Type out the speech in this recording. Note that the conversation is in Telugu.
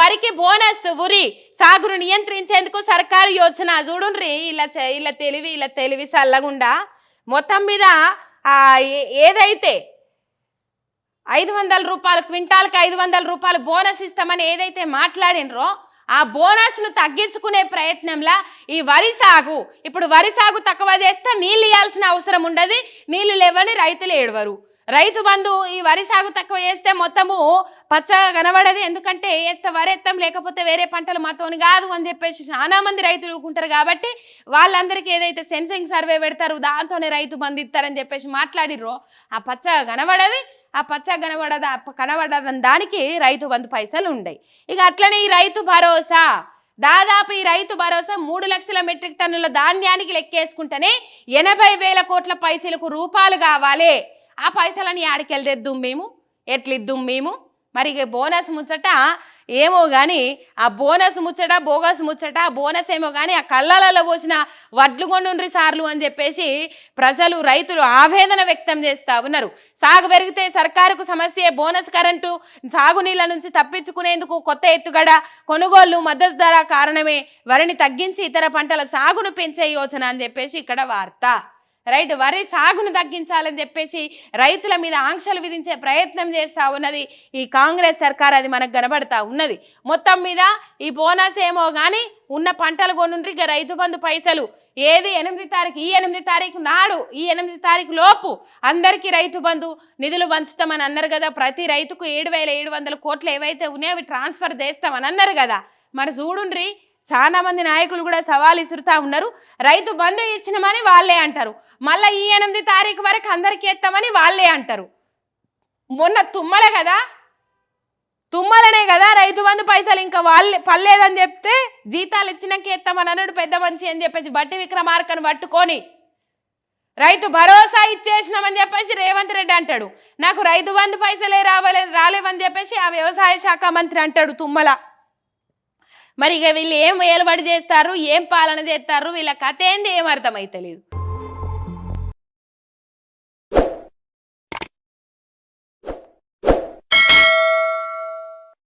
వరికి బోనస్ ఉరి సాగును నియంత్రించేందుకు సర్కారు యోచన చూడుండ్రి ఇలా ఇలా తెలివి ఇలా తెలివి చల్లగుండా. మొత్తం మీద ఏదైతే ఐదు వందల రూపాయలు క్వింటాల్కి ఐదు వందల రూపాయలు బోనస్ ఇస్తామని ఏదైతే మాట్లాడినరో ఆ బోనస్ను తగ్గించుకునే ప్రయత్నంలా ఈ వరి సాగు ఇప్పుడు వరి సాగు తక్కువ చేస్తే నీళ్ళు ఇవ్వాల్సిన అవసరం ఉండదు. నీళ్ళు లేవని రైతులు ఏడవరు. రైతు బంధు ఈ వరి సాగు తక్కువ చేస్తే మొత్తము పచ్చగా కనబడదు. ఎందుకంటే ఎత్త వరి ఎత్తం లేకపోతే వేరే పంటలు మాతోని కాదు అని చెప్పేసి చాలా మంది రైతులు ఊరుకుంటారు కాబట్టి వాళ్ళందరికీ ఏదైతే సెన్సింగ్ సర్వే పెడతారు దాంతోనే రైతు బంధు ఇస్తారని చెప్పేసి మాట్లాడిర్రో ఆ పచ్చగా కనబడది. ఆ పచ్చ కనబడద కనబడదని దానికి రైతు బంధు పైసలు ఉండయి. ఇక అట్లనే ఈ రైతు భరోసా. దాదాపు ఈ రైతు భరోసా మూడు లక్షల మెట్రిక్ టన్నుల ధాన్యానికి లెక్కేసుకుంటేనే ఎనభై వేల కోట్ల పైసలకు రూపాయలు కావాలి. ఆ పైసలని ఆడికెళ్ళిద్దాం మేము? ఎట్లిద్దాం మేము? మరి బోనస్ ముచ్చట ఏమో కానీ ఆ బోనస్ ముచ్చట బోగస్ ముచ్చట బోనస్ ఏమో కానీ ఆ కళ్ళలలో పోసిన వడ్లు కొండుండ్రి సార్లు అని చెప్పేసి ప్రజలు రైతులు ఆవేదన వ్యక్తం చేస్తా ఉన్నారు. సాగు పెరిగితే సర్కారుకు సమస్య బోనస్ కరెంటు. సాగునీళ్ళ నుంచి తప్పించుకునేందుకు కొత్త ఎత్తుగడ కొనుగోళ్ళు మద్దతు ధర కారణమే వరిని తగ్గించి ఇతర పంటల సాగును పెంచే యోచన అని చెప్పేసి ఇక్కడ వార్త. రైట్ వరి సాగును తగ్గించాలని చెప్పేసి రైతుల మీద ఆంక్షలు విధించే ప్రయత్నం చేస్తా ఉన్నది ఈ కాంగ్రెస్ సర్కార్ అది మనకు కనబడతా ఉన్నది. మొత్తం మీద ఈ బోనస్ ఏమో కానీ ఉన్న పంటలు కొనుండ్రి ఇక రైతు బంధు పైసలు ఏది ఎనిమిది తారీఖు ఈ ఎనిమిది తారీఖు నాడు ఈ ఎనిమిది తారీఖు లోపు అందరికీ రైతు బంధు నిధులు పంచుతామని అన్నారు కదా. ప్రతి రైతుకు ఏడు వేల ఏడు వందల కోట్లు ఏవైతే ఉన్నాయో అవి ట్రాన్స్ఫర్ చేస్తామని అన్నారు కదా. మరి చూడుండ్రి చాలా మంది నాయకులు కూడా సవాల్ ఇసురుతా ఉన్నారు. రైతు బంధు ఇచ్చినమని వాళ్ళే అంటారు. మళ్ళీ ఈ ఎనిమిది తారీఖు వరకు అందరికీ ఎత్తామని వాళ్ళే అంటారు. మొన్న తుమ్మల కదా? తుమ్మలనే కదా రైతు బంధు పైసలు ఇంకా వాళ్ళే పర్లేదని చెప్తే జీతాలు ఇచ్చినాక ఎత్తామని అన్నాడు పెద్ద మనిషి అని చెప్పేసి బట్టి విక్రమార్కను పట్టుకొని. రైతు భరోసా ఇచ్చేసినామని చెప్పేసి రేవంత్ రెడ్డి అంటాడు. నాకు రైతు బంధు పైసలే రావలే రాలేవని చెప్పేసి ఆ వ్యవసాయ శాఖ మంత్రి అంటాడు తుమ్మల. మరి ఇక వీళ్ళు ఏం వేలుబడి చేస్తారు ఏం పాలన చేస్తారు వీళ్ళ కథ ఏంది ఏం అర్థమైతలేదు.